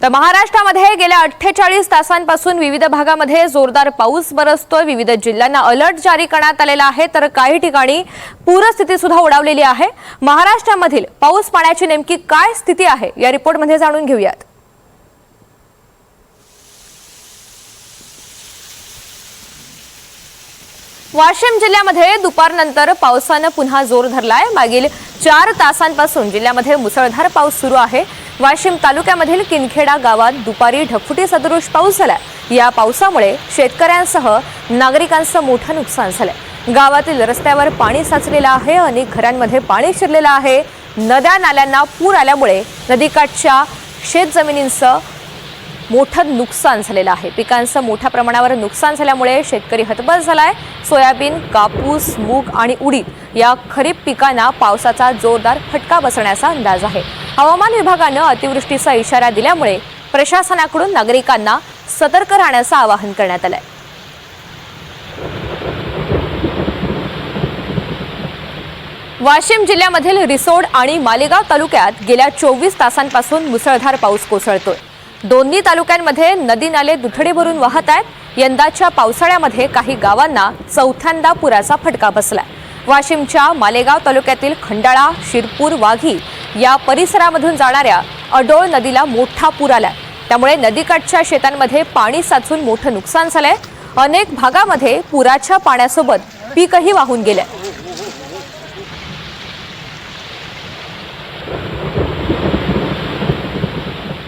तर महाराष्ट्रामध्ये गेल्या अठ्ठेचाळीस तासांपासून विविध भागामध्ये जोरदार पाऊस बरसतोय. विविध जिल्ह्यांना अलर्ट जारी करण्यात आलेला आहे. तर काही ठिकाणी पूरस्थिती सुद्धा ओढावलेली आहे. महाराष्ट्रामधील पाऊस पाण्याची नेमकी काय स्थिती आहे या रिपोर्टमध्ये जाणून घेऊयात. वाशिम जिल्ह्यामध्ये दुपारनंतर पावसानं पुन्हा जोर धरलाय. मागील चार तासांपासून जिल्ह्यामध्ये मुसळधार पाऊस सुरू आहे. वाशिम तालुक्यामधील किनखेडा गावात दुपारी ढगफुटी सदृश पाऊस झाला. या पावसामुळे शेतकऱ्यांसह नागरिकांचं मोठं नुकसान झालं. गावातील रस्त्यावर पाणी साचलेलं आहे अनेक घरांमध्ये पाणी शिरलेलं आहे. नद्या नाल्यांना पूर आल्यामुळे नदीकाठच्या शेतजमिनींचं मोठं नुकसान झालेलं आहे. पिकांचं मोठ्या प्रमाणावर नुकसान झाल्यामुळे शेतकरी हतबल झालाय. सोयाबीन कापूस मूग आणि उडीद या खरीप पिकांना पावसाचा जोरदार फटका बसण्याचा अंदाज आहे. हवामान विभागानं अतिवृष्टीचा इशारा दिल्यामुळे प्रशासनाकडून नागरिकांना सतर्क राहण्याचं आवाहन करण्यात आलंय. वाशिम जिल्ह्यामधील रिसोड आणि मालेगाव तालुक्यात गेल्या चोवीस तासांपासून मुसळधार पाऊस कोसळतोय. दोन्ही तालुक्यांमध्ये नदी नाले दुथडे भरून वाहत आहेत. यंदाच्या पावसाळ्यामध्ये काही गावांना चौथ्यांदा पुराचा फटका बसलाय. वाशिमच्या मालेगाव तालुक्यातील खंडाळा शिरपूर वाघी या परिसरामधून जाणाऱ्या अडोळ नदीला मोठा पूर आलाय. त्यामुळे नदीकाठच्या शेतांमध्ये पाणी साचून मोठं नुकसान झालंय. अनेक भागामध्ये पुराच्या पाण्यासोबत पीकही वाहून गेलंय.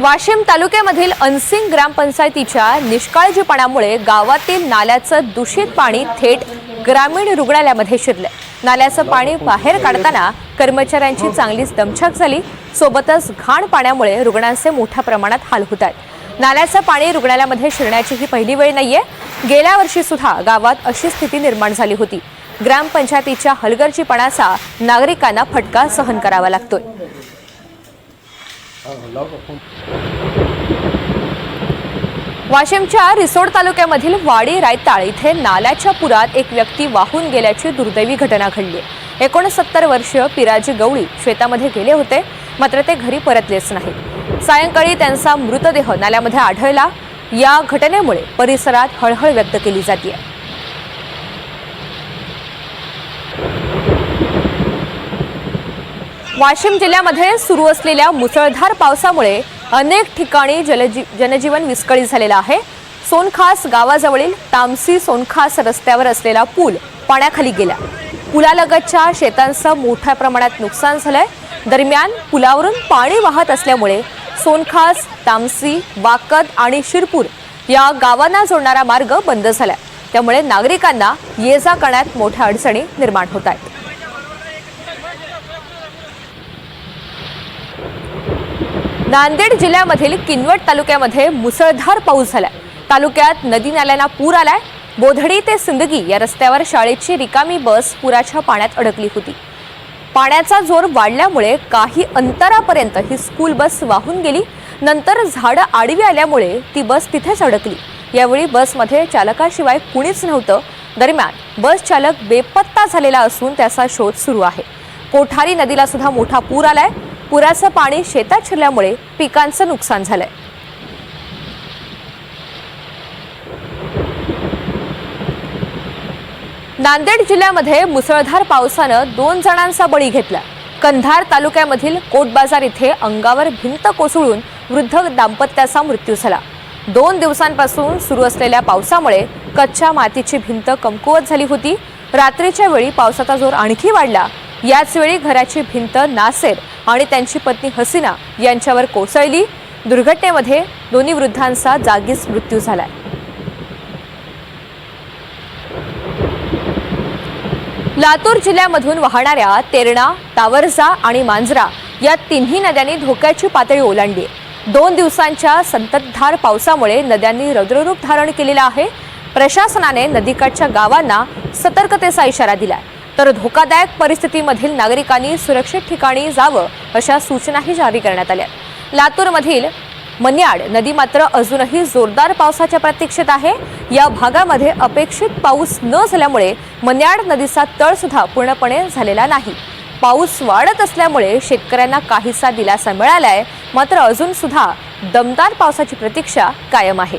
वाशिम तालुक्यामधील अनसिंग ग्रामपंचायतीच्या निष्काळजीपणामुळे गावातील नाल्याचं दूषित पाणी थेट ग्रामीण रुग्णालयामध्ये शिरलंय नाल्याचं पाणी बाहेर काढताना कर्मचाऱ्यांची चांगलीच दमछाक झाली. सोबतच घाण पाण्यामुळे रुग्णांचे मोठ्या प्रमाणात हाल होत आहेत. नाल्याचं पाणी रुग्णालयामध्ये शिरण्याची ही पहिली वेळ नाहीये. गेल्या वर्षी सुद्धा गावात अशी स्थिती निर्माण झाली होती. ग्रामपंचायतीच्या हलगर्जीपणाचा नागरिकांना फटका सहन करावा लागतोय. वाशिमच्या रिसोड तालुक्यामधील वाडी रायताळ इथे नाल्याच्या पुरात एक व्यक्ती वाहून गेल्याची दुर्दैवी घटना घडली. एकोणसत्तर वर्षीय पिराजी गवळी शेतामध्ये गेले होते मात्र ते घरी परतलेच नाही सायंकाळी त्यांचा मृतदेह नाल्यामध्ये आढळला. या घटनेमुळे परिसरात हळहळ व्यक्त केली जाते. वाशिम जिल्ह्यामध्ये सुरू असलेल्या मुसळधार पावसामुळे अनेक ठिकाणी जलजी जनजीवन विस्कळीत झालेलं आहे. सोनखास गावाजवळील तामसी सोनखास रस्त्यावर असलेला पूल पाण्याखाली गेला. पुलालगतच्या शेतांचं मोठ्या प्रमाणात नुकसान झालंय. दरम्यान पुलावरून पाणी वाहत असल्यामुळे सोनखास तामसी वाकद आणि शिरपूर या गावांना जोडणारा मार्ग बंद झालाय. त्यामुळे नागरिकांना ये जा करण्यात मोठ्या अडचणी निर्माण होत आहेत. नांदेड जिल्ह्यामधील किनवट तालुक्यामध्ये मुसळधार पाऊस झालाय. तालुक्यात नदी नाल्यांना पूर आलाय. बोधडी ते सिंदगी या रस्त्यावर शाळेची रिकामी बस पुराच्या पाण्यात अडकली होती. पाण्याचा जोर वाढल्यामुळे काही अंतरापर्यंत ही स्कूल बस वाहून गेली. नंतर झाडं आडवी आल्यामुळे ती बस तिथेच अडकली. यावेळी बसमध्ये चालकाशिवाय कुणीच नव्हतं. दरम्यान बस चालक बेपत्ता झालेला असून त्याचा शोध सुरू आहे. कोठारी नदीला सुद्धा मोठा पूर आलाय. पुराचं पाणी शेतात शिरल्यामुळे पिकांचं नुकसान झालंय. नांदेड जिल्ह्यामध्ये मुसळधार पावसानं दोन जणांचा बळी घेतला. कंधार तालुक्यामधील कोटबाजार इथे अंगावर भिंत कोसळून वृद्ध दाम्पत्याचा मृत्यू झाला. दोन दिवसांपासून सुरू असलेल्या पावसामुळे कच्च्या मातीची भिंत कमकुवत झाली होती. रात्रीच्या वेळी पावसाचा जोर आणखी वाढला. याचवेळी घराची भिंत नासेर आणि त्यांची पत्नी हसीना यांच्यावर कोसळली. दुर्घटनेमध्ये दोन्ही वृद्धांचा जागीच मृत्यू झालाय. लातूर जिल्ह्यामधून वाहणाऱ्या तेरणा तावरजा आणि मांजरा या तिन्ही नद्यांनी धोक्याची पातळी ओलांडली आहे. दोन दिवसांच्या संततधार पावसामुळे नद्यांनी रौद्ररूप धारण केलेलं आहे. प्रशासनाने नदीकाठच्या गावांना सतर्कतेचा इशारा दिलाय. तर धोकादायक परिस्थितीमधील नागरिकांनी सुरक्षित ठिकाणी जावं अशा सूचनाही जारी करण्यात आल्या. लातूरमधील मन्याड नदी मात्र अजूनही जोरदार पावसाच्या प्रतीक्षेत आहे. या भागामध्ये अपेक्षित पाऊस न झाल्यामुळे मन्याड नदीचा तळसुद्धा पूर्णपणे झालेला नाही. पाऊस वाढत असल्यामुळे शेतकऱ्यांना काहीसा दिलासा मिळालाय मात्र अजूनसुद्धा दमदार पावसाची प्रतीक्षा कायम आहे.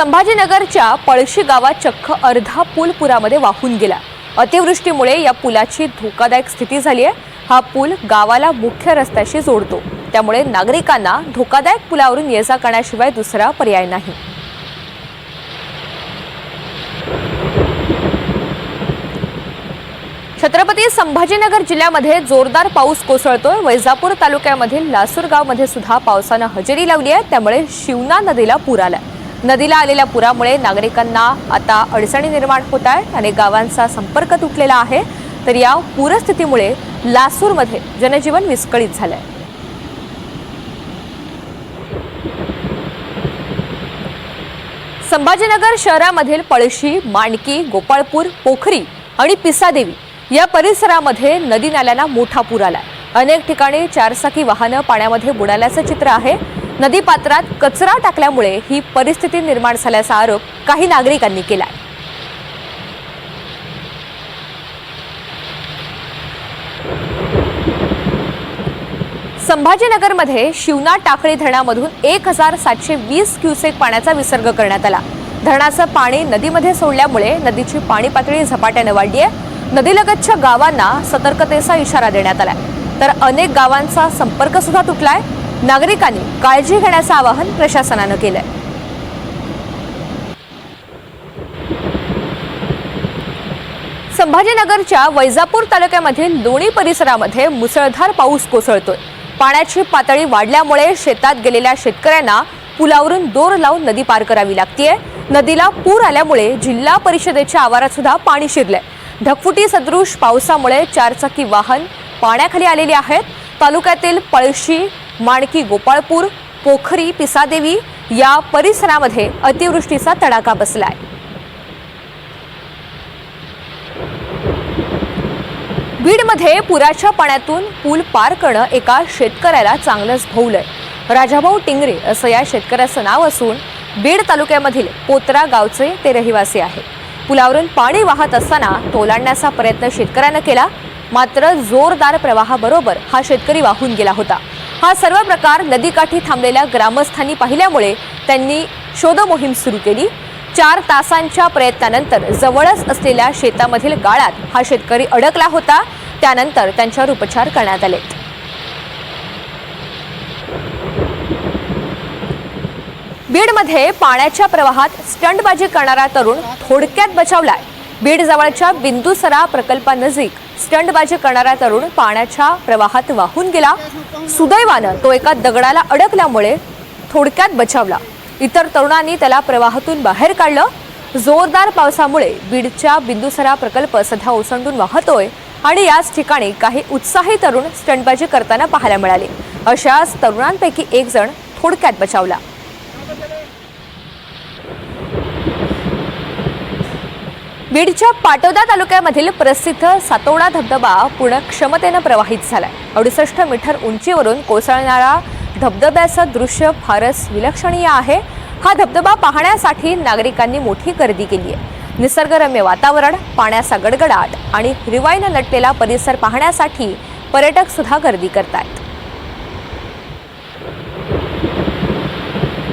संभाजीनगरच्या पळशी गावात चक्क अर्धा पूल पुरामध्ये वाहून गेला. अतिवृष्टीमुळे या पुलाची धोकादायक स्थिती झाली आहे. हा पूल गावाला मुख्य रस्त्याशी जोडतो. त्यामुळे नागरिकांना धोकादायक पुलावरून ये जा करण्याशिवाय दुसरा पर्याय नाही. छत्रपती संभाजीनगर जिल्ह्यामध्ये जोरदार पाऊस कोसळतोय. वैजापूर तालुक्यामधील लासूर गावमध्ये सुद्धा पावसानं हजेरी लावली आहे. त्यामुळे शिवना नदीला पूर आलाय. नदीला आलेल्या पुरामुळे नागरिकांना आता अडचणी निर्माण होत आहेत अनेक गावांचा संपर्क तुटलेला आहे. तर या पूरस्थितीमुळे लासूरमध्ये जनजीवन विस्कळीत झालंय. संभाजीनगर शहरामधील पळशी मांडकी गोपाळपूर पोखरी आणि पिसादेवी या परिसरामध्ये नदी नाल्यांना मोठा पूर आलाय. अनेक ठिकाणी चारचाकी वाहनं पाण्यामध्ये बुडाल्याचं चित्र आहे. नदी पात्रात कचरा टाकल्यामुळे ही परिस्थिती निर्माण झाल्याचा आरोप काही नागरिकांनी केलाय. संभाजीनगरमध्ये शिवना टाकळी धरणामधून एक हजार सातशे वीस क्युसेक पाण्याचा विसर्ग करण्यात आला. धरणाचं पाणी नदीमध्ये सोडल्यामुळे नदीची पाणी पातळी झपाट्याने वाढली आहे नदीलगतच्या गावांना सतर्कतेचा इशारा देण्यात आला तर अनेक गावांचा संपर्क सुद्धा तुटलाय. नागरिकांनी काळजी घेण्याचं आवाहन प्रशासनानं केलंय. संभाजीनगरच्या वैजापूर तालुक्यामधील लोणी परिसरामध्ये मुसळधार पाऊस कोसळतोय. पाण्याची पातळी वाढल्यामुळे शेतात गेलेल्या शेतकऱ्यांना पुलावरून दोर लावून नदी पार करावी लागतीये. नदीला पूर आल्यामुळे जिल्हा परिषदेच्या आवारात सुद्धा पाणी शिरलंय. ढगफुटी सदृश पावसामुळे चारचाकी वाहन पाण्याखाली आलेली आहेत. तालुक्यातील पळशी माणकी गोपाळपूर पोखरी पिसादेवी या परिसरामध्ये अतिवृष्टीचा तडाखा बसलाय. बीडमध्ये पुराच्या पाण्यातून पूल पार करणं एका शेतकऱ्याला चांगलंच भोवलंय. राजाभाऊ टिंगरे असं या शेतकऱ्याचं नाव असून बीड तालुक्यामधील पोत्रा गावचे ते रहिवासी आहे पुलावरून पाणी वाहत असताना तोलांडण्याचा प्रयत्न शेतकऱ्यानं केला मात्र जोरदार प्रवाहाबरोबर हा शेतकरी वाहून गेला होता. हा सर्व प्रकार नदीकाठी थांबलेल्या ग्रामस्थांनी पाहिल्यामुळे त्यांनी शोधमोहीम सुरू केली. चार तासांच्या प्रयत्नानंतर जवळच असलेल्या शेतामधील गाळात हा शेतकरी अडकला होता. त्यानंतर त्यांच्यावर उपचार करण्यात आले. बीडमध्ये पाण्याच्या प्रवाहात स्टंटबाजी करणारा तरुण थोडक्यात बचावलाय. बीड जवळच्या बिंदुसरा प्रकल्पानजीक स्टंटबाजी करणारा तरुण पाण्याच्या प्रवाहात वाहून गेला. सुदैवानं तो एका दगडाला अडकल्यामुळे थोडक्यात बचावला. इतर तरुणांनी त्याला प्रवाहातून बाहेर काढलं. जोरदार पावसामुळे बीडच्या बिंदुसरा प्रकल्प सध्या ओसंडून वाहतोय आणि याच ठिकाणी काही उत्साही तरुण स्टंटबाजी करताना पाहायला मिळाले. अशाच तरुणांपैकी एक जण थोडक्यात बचावला. बीडच्या पाटोदा तालुक्यामधील प्रसिद्ध सातोडा धबधबा पूर्ण क्षमतेनं प्रवाहित झालाय. अडुसष्ट मीटर उंचीवरून कोसळणारा धबधब्याचं दृश्य फारच विलक्षणीय आहे. हा धबधबा पाहण्यासाठी नागरिकांनी मोठी गर्दी केली आहे निसर्गरम्य वातावरण पाण्याचा गडगडाट आणि हिरवाईनं नटलेला परिसर पाहण्यासाठी पर्यटक सुद्धा गर्दी करतायत.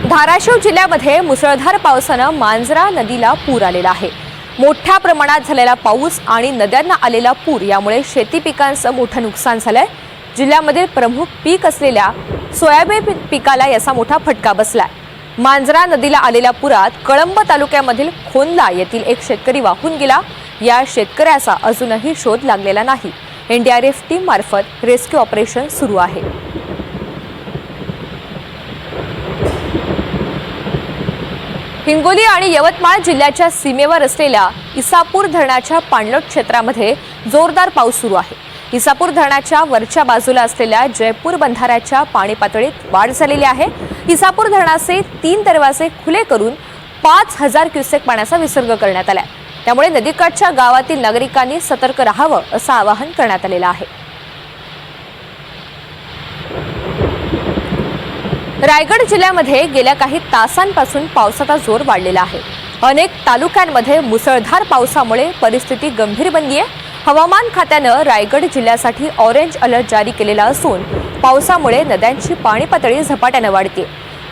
धाराशिव जिल्ह्यामध्ये मुसळधार पावसानं मांजरा नदीला पूर आलेला आहे. मोठ्या प्रमाणात झालेला पाऊस आणि नद्यांना आलेला पूर यामुळे शेती पिकांचं मोठं नुकसान झालंय. जिल्ह्यामधील प्रमुख पीक असलेल्या सोयाबीन पिकाला याचा मोठा फटका बसलाय. मांजरा नदीला आलेल्या पुरात कळंब तालुक्यामधील खोनला येथील एक शेतकरी वाहून गेला. या शेतकऱ्याचा अजूनही शोध लागलेला नाही. एनडीआरएफ टीम मार्फत रेस्क्यू ऑपरेशन सुरू आहे. हिंगोली आणि यवतमाळ जिल्ह्याच्या सीमेवर असलेल्या इसापूर धरणाच्या पाणलोट क्षेत्रामध्ये जोरदार पाऊस सुरू आहे. इसापूर धरणाच्या वरच्या बाजूला असलेल्या जयपूर बंधाऱ्याच्या पाणी पातळीत वाढ झालेली आहे. इसापूर धरणाचे तीन दरवाजे खुले करून पाच हजार क्युसेक पाण्याचा विसर्ग करण्यात आला त्यामुळे नदीकाठच्या गावातील नागरिकांनी सतर्क राहावं असं आवाहन करण्यात आलेलं आहे. रायगड जिल्ह्यामध्ये गेल्या काही तासांपासून पावसाचा जोर वाढलेला आहे. अनेक तालुक्यांमध्ये मुसळधार पावसामुळे परिस्थिती गंभीर बनली आहे हवामान खात्यानं रायगड जिल्ह्यासाठी ऑरेंज अलर्ट जारी केलेला असून पावसामुळे नद्यांची पाणी पातळी झपाट्यानं वाढते.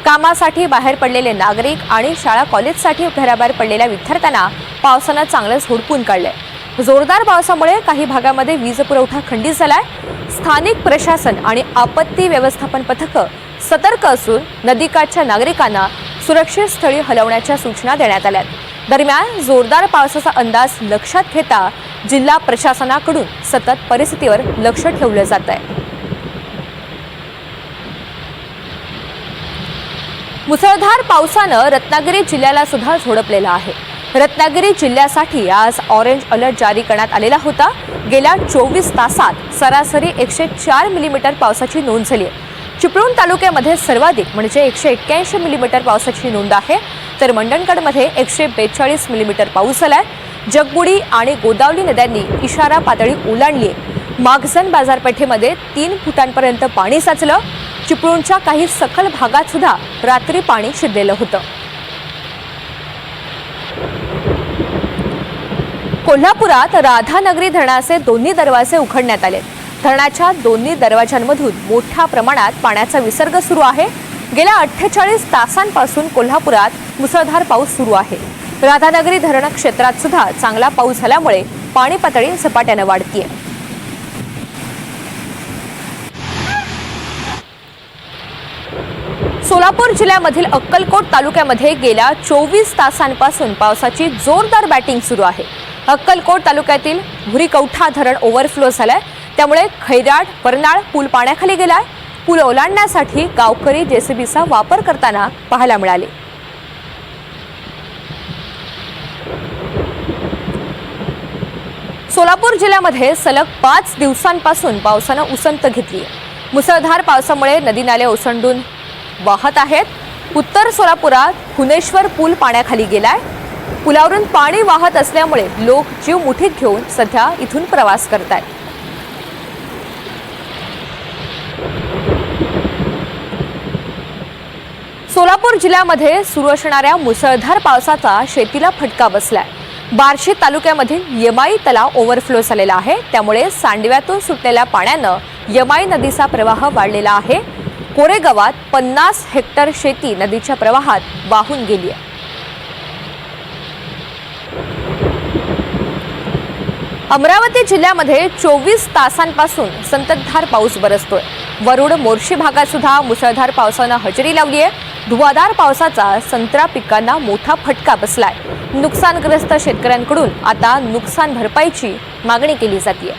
कामासाठी बाहेर पडलेले नागरिक आणि शाळा कॉलेजसाठी घराबाहेर पडलेल्या विद्यार्थ्यांना पावसानं चांगलंच हुडपून काढलंय. जोरदार पावसामुळे काही भागामध्ये वीज पुरवठा खंडित झालाय. स्थानिक प्रशासन आणि आपत्ती व्यवस्थापन पथकं सतर्क असून नदीकाठच्या नागरिकांना सुरक्षित स्थळी हलवण्याच्या सूचना देण्यात आल्या दरम्यान जोरदार पावसाचा अंदाज लक्षात घेता जिल्हा प्रशासनाकडून सतत परिस्थितीवर लक्ष ठेवलं जात आहे. मुसळधार पावसानं रत्नागिरी जिल्ह्याला सुद्धा झोडपलेला आहे. रत्नागिरी जिल्ह्यासाठी आज ऑरेंज अलर्ट जारी करण्यात आलेला होता. गेल्या चोवीस तासात सरासरी एकशे चार मिलीमीटर पावसाची नोंद झाली आहे. चिपळूण तालुक्यामध्ये सर्वाधिक म्हणजे एकशे एक्क्याऐंशी मिलीमीटर पावसाची नोंद आहे. तर मंडणगडमध्ये एकशे बेचाळीस मिलीमीटर पाऊस झालाय. जगबुडी आणि गोदावरी नद्यांनी इशारा पातळी ओलांडली आहे. मागझन बाजारपेठेमध्ये तीन फुटांपर्यंत पाणी साचलं. चिपळूणच्या काही सखल भागात सुद्धा रात्री पाणी शिरलेलं होतं. कोल्हापुरात राधानगरी धरणाचे दोन्ही दरवाजे उघडण्यात आले. धरणाच्या दोन्ही दरवाजांमधून मोठ्या प्रमाणात पाण्याचा विसर्ग सुरू आहे. गेल्या अठ्ठेचाळीस तासांपासून कोल्हापुरात मुसळधार पाऊस सुरू आहे. राधानगरी धरण क्षेत्रात सुद्धा चांगला पाऊस झाल्यामुळे पाणी पातळी झपाट्यानं वाढतीये. सोलापूर जिल्ह्यामधील अक्कलकोट तालुक्यामध्ये गेल्या चोवीस तासांपासून पावसाची जोरदार बॅटिंग सुरू आहे. अक्कलकोट तालुक्यातील भुरीकौठा धरण ओव्हरफ्लो झालंय. त्यामुळे खैराट परनाळ पूल पाण्याखाली गेलाय. पूल ओलांडण्यासाठी गावकरी जेसीबीचा वापर करताना पाहायला मिळाले. सोलापूर जिल्ह्यामध्ये सलग पाच दिवसांपासून पावसानं उसंत घेतली मुसळधार पावसामुळे नदी नाले ओसंडून वाहत आहेत. उत्तर सोलापुरात हुनेश्वर पूल पाण्याखाली गेलाय. पुलावरून पाणी वाहत असल्यामुळे लोक जीव मुठीत घेऊन सध्या इथून प्रवास करत आहेत सोलापूर जिल्ह्यामध्ये सुरू असणाऱ्या मुसळधार पावसाचा शेतीला फटका बसलाय. बार्शी तालुक्यामधील यमाई तलाव ओव्हरफ्लो झालेला आहे. त्यामुळे सांडव्यातून सुटलेल्या पाण्यानं यमाई नदीचा प्रवाह वाढलेला आहे. कोरेगावात पन्नास हेक्टर शेती नदीच्या प्रवाहात वाहून गेली आहे. अमरावती जिल्ह्यामध्ये चोवीस तासांपासून संततधार पाऊस बरसतोय. वरुड मोर्शी भागात सुद्धा मुसळधार पावसानं हजेरी लावली आहे. धुवाधार पावसाचा संत्रा पिकांना मोठा फटका बसलाय. नुकसानग्रस्त शेतकऱ्यांकडून आता नुकसान भरपाईची मागणी केली जाते